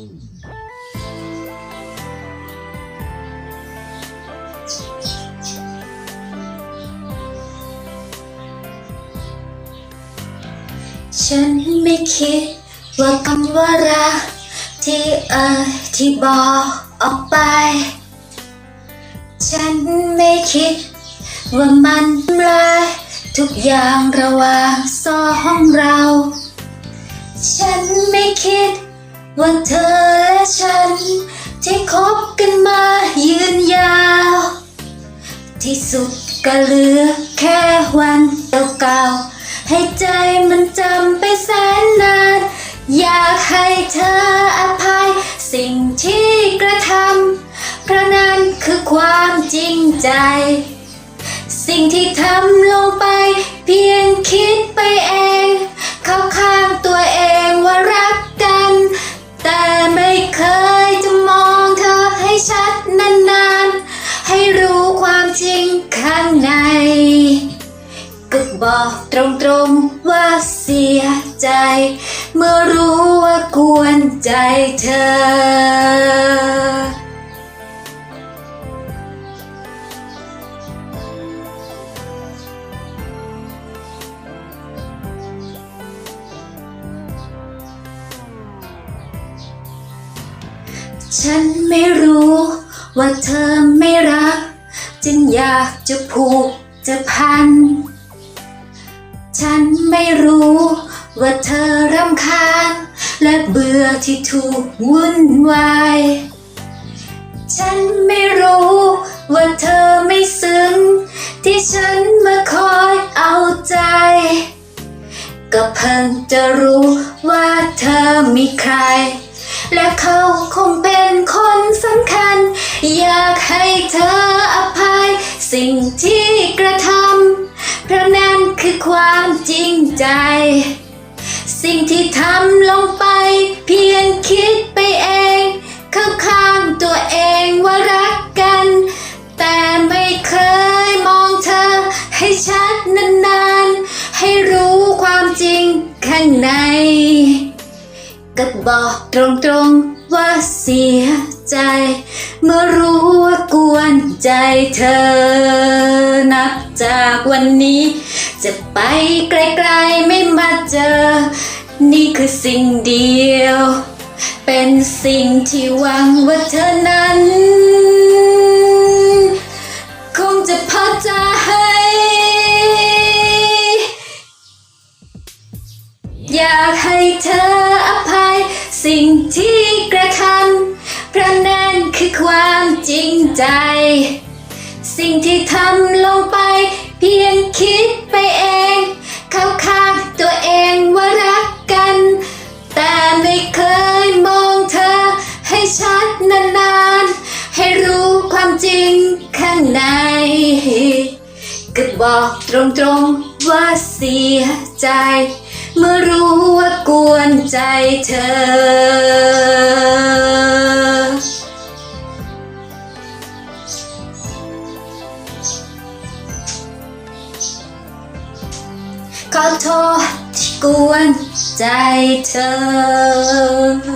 ฉันไม่คิดว่าคำว่ารักที่เอ่ยที่บอกออกไป ฉันไม่คิดว่ามันทำลายทุกอย่างระหว่างสองเรา ฉันไม่คิด ว่าเธอและฉัน ที่คบกันมายืนยาว ที่สุดก็เหลือแค่วันเก่าๆให้ใจมันจำไปแสนนาน อยากให้เธออภัยสิ่งที่กระทำเพราะนั้นคือความจริงใจ สิ่งที่ทำลงไปเพียงคิดไปเอง บอกตรงๆว่าเสียใจ เมื่อรู้ว่ากวนใจเธอ ฉันไม่รู้ว่าเธอไม่รัก จึงอยากจะผูกจะพัน ฉันไม่รู้ ว่าเธอรำคาญ และเบื่อที่ถูกวุ่นวาย ฉันไม่รู้ ว่าเธอไม่ซึ้ง ที่ฉันมาคอยเอาใจ ก็เพิ่งจะรู้ว่าเธอมีใคร และเขาคงเป็นคนสำคัญ อยากให้เธออภัยสิ่งที่ ใจ สิ่งที่ทำลงไป เพียงคิดไปเอง เข้าข้างตัวเองว่ารักกัน แต่ไม่เคยมองเธอ ให้ชัดนานๆ ให้รู้ความจริงข้างใน ก็บอกตรงๆว่าเสียใจ เมื่อรู้ว่ากวนใจเธอนับจากวันนี้ จะไปไกลๆไม่มาเจอ นี่คือสิ่งเดียว เป็นสิ่งที่หวังว่าเธอนั้น คงจะพอใจอยากให้เธออภัยสิ่งที่กระทำเพราะนั่นคือความจริงใจ สิ่งที่ทำลงไป ไปเอง เข้าข้างตัวเองว่ารักกัน แต่ไม่เคยมองเธอ ให้ชัดนานๆ ให้รู้ความจริงข้างใน ก็บอกตรงๆว่าเสียใจ เมื่อรู้ว่ากวนใจเธอ ขอโทษที่กวนใจเธอ